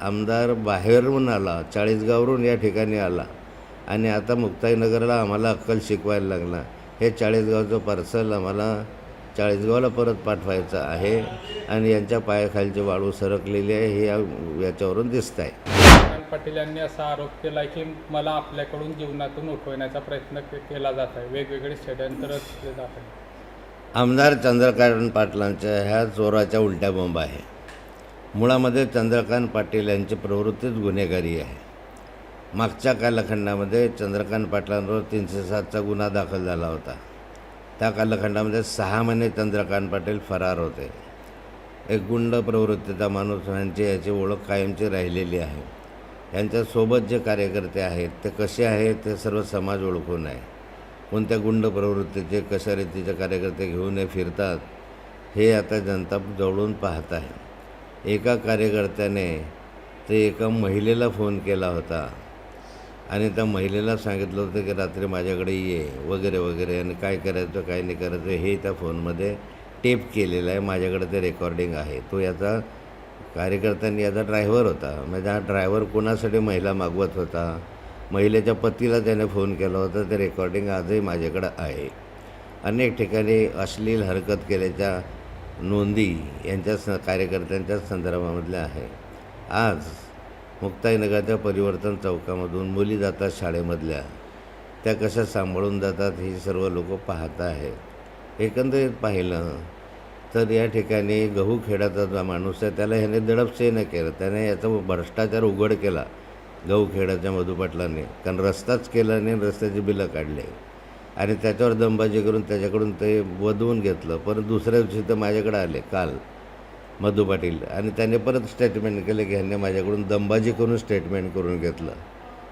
आमदार बाहेरून आला चाळीसगावरून या ठिकाणी आला. आणि आता मुक्ताईनगरला आम्हाला अक्कल शिकवायला लागला. हे चाळीसगावचं पार्सल आम्हाला चाळीसगावला परत पाठवायचं आहे. आणि यांच्या पायाखालची वाळू सरकलेली आहे हे या- याच्यावरून दिसत आहे. पाटील यांनी असा आरोप केला की मला आपल्याकडून जीवनातून उठवण्याचा प्रयत्न केला जात आहे. वेगवेगळे षड्यंत्र केले जात आहे आमदार चंद्रकांत पाटलांच्या ह्या चोराच्या उलट्या बॉम्ब आहे. मुळामध्ये चंद्रकांत पाटील यांची प्रवृत्तीच गुन्हेगारी आहे. मागच्या कालखंडामध्ये चंद्रकांत पाटलांवर तीनशे सातचा गुन्हा दाखल झाला होता. त्या कालखंडामध्ये सहा महिने चंद्रकांत पाटील फरार होते. एक गुंड प्रवृत्तीचा माणूस यांची याची ओळख कायमची राहिलेली आहे. यांच्यासोबत जे कार्यकर्ते आहेत ते कसे आहेत ते सर्व समाज ओळखून आहे. कोणत्या गुंड प्रवृत्तीचे कशा रीतीचे कार्यकर्ते घेऊन हे फिरतात हे आता जनता जवळून पाहत आहे. एका कार्यकर्त्याने ते एका महिलेला फोन केला होता. आणि त्या महिलेला सांगितलं होतं की रात्री माझ्याकडे ये वगैरे वगैरे आणि काय करायचं काय नाही करायचं हे त्या फोनमध्ये टेप केलेलं आहे. माझ्याकडे ते रेकॉर्डिंग आहे. तो याचा कार्यकर्त्यांनी याचा ड्रायव्हर होता. म्हणजे हा ड्रायव्हर कोणासाठी महिला मागवत होता? महिलेच्या पतीला त्याने फोन केला होता. ते रेकॉर्डिंग आजही माझ्याकडं आहे. अनेक ठिकाणी अश्लील हरकत केल्याच्या नोंदी यांच्या स कार्यकर्त्यांच्या संदर्भामधल्या आहे. आज मुक्ताईनगरच्या परिवर्तन चौकामधून मुली जातात शाळेमधल्या. त्या कशा सांभाळून जातात ही सर्व लोक पाहत आहेत. एकंदरीत पाहिलं तर या ठिकाणी गहू खेड्याचा जो माणूस आहे त्याला ह्याने दडपसे न केलं. त्याने याचा भ्रष्टाचार उघड केला. गहू खेड्याच्या मधुपाटलाने कारण रस्ताच केला नाही रस्त्याची बिलं काढले. आणि त्याच्यावर दमबाजी करून त्याच्याकडून ते वधवून घेतलं. परत दुसऱ्या दिवशी तर माझ्याकडे आले काल मधु पाटील. आणि त्याने परत स्टेटमेंट केलं की ह्यांनी माझ्याकडून दमबाजी करून स्टेटमेंट करून घेतलं.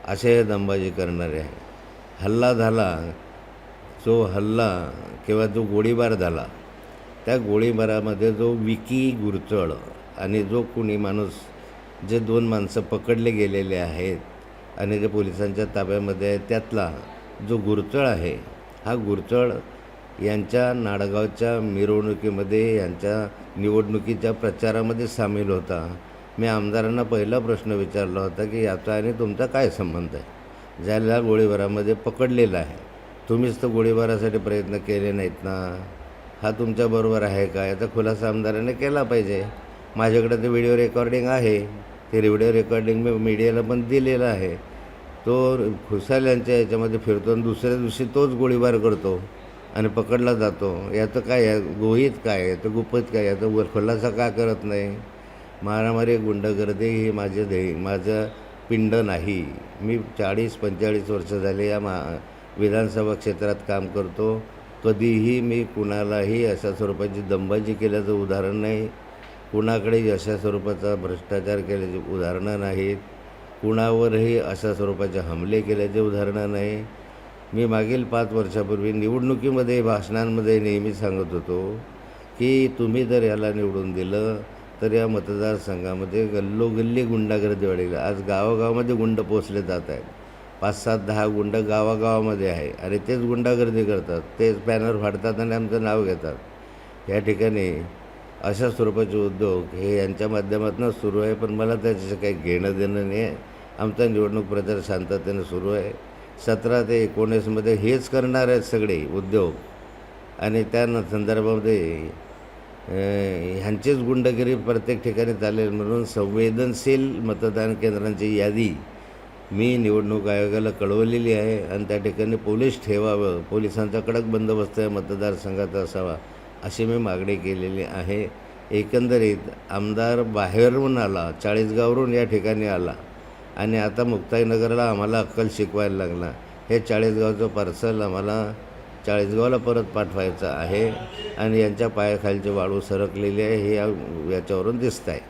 असे हे दमबाजी करणारे आहे. हल्ला झाला जो हल्ला किंवा जो गोळीबार झाला त्या गोळीबारामध्ये जो विकी गुरचळ आणि जो कुणी माणूस जे दोन माणसं पकडले गेलेले आहेत आणि जे पोलिसांच्या ताब्यामध्ये आहे त्यातला जो गुरचळ आहे हा गुरचळ यांच्या नाडगावच्या मिरवणुकीमध्ये यांच्या निवडणुकीच्या प्रचारामध्ये सामील होता. मी आमदारांना पहिला प्रश्न विचारला होता की याचा आणि तुमचा काय संबंध आहे? ज्याला गोळीबारामध्ये पकडलेला आहे. तुम्हीच तर गोळीबारासाठी प्रयत्न केले नाहीत ना? हा तुमच्याबरोबर आहे का? याचा खुलासा आमदाराने केला पाहिजे. माझ्याकडे ते व्हिडिओ रेकॉर्डिंग आहे. ते व्हिडिओ रेकॉर्डिंग मी मीडियाला पण दिलेलं आहे. तो खुशाल यांच्या याच्यामध्ये फिरतो आणि दुसऱ्या दिवशी तोच गोळीबार करतो आणि पकडला जातो. याचं काय आहे गोहित काय आहे तर गुपित काय याचा वर खुलासा का करत नाही? मारामारी गुंडगर्दी ही माझे ध्येय माझं पिंड नाही. मी चाळीस पंचेचाळीस वर्ष झाले या मा विधानसभा क्षेत्रात काम करतो. कधीही मी कुणालाही अशा स्वरूपाची दंबाजी केल्याचं उदाहरण नाही. कुणाकडे अशा स्वरूपाचा भ्रष्टाचार केल्याची उदाहरणं नाहीत. कुणावरही अशा स्वरूपाचे हमले केल्याचे उदाहरणं नाही. मी मागील पाच वर्षापूर्वी निवडणुकीमध्ये भाषणांमध्ये नेहमी सांगत होतो की तुम्ही जर याला निवडून दिलं तर या मतदारसंघामध्ये गल्लोगल्ली गुंडागर्दी वाढेल. आज गावागावामध्ये गुंड पोचले जात आहेत. पाच सात दहा गुंड गावागावामध्ये आहे आणि तेच गुंडागर्दी करतात. तेच बॅनर फाडतात आणि आमचं नाव घेतात. या ठिकाणी अशा स्वरूपाचे उद्योग हे यांच्या माध्यमातून सुरू आहे पण मला त्याच्याशी काही घेणं देणं नाही आहे. आमचा निवडणूक प्रचार शांततेनं सुरू आहे. सतरा ते एकोणीसमध्ये हेच करणार आहेत सगळे उद्योग. आणि त्या संदर्भामध्ये ह्यांचीच गुंडगिरी प्रत्येक ठिकाणी चालेल म्हणून संवेदनशील मतदान केंद्रांची यादी मी निवडणूक आयोगाला कळवलेली आहे. आणि त्या ठिकाणी पोलीस ठेवावं पोलिसांचा कडक बंदोबस्त आहे मतदारसंघात असावा. अशी मी मागणी केलेली आहे. एकंदरीत आमदार बाहेरून आला चाळीसगावरून या ठिकाणी आला आणि आता मुक्ताईनगरला आम्हाला अक्कल शिकवायला लागला. हे चाळीसगावचं पार्सल आम्हाला चाळीसगावला परत पाठवायचं आहे आणि यांच्या पायाखालची वाळू सरकलेली आहे हे याच्यावरून दिसत आहे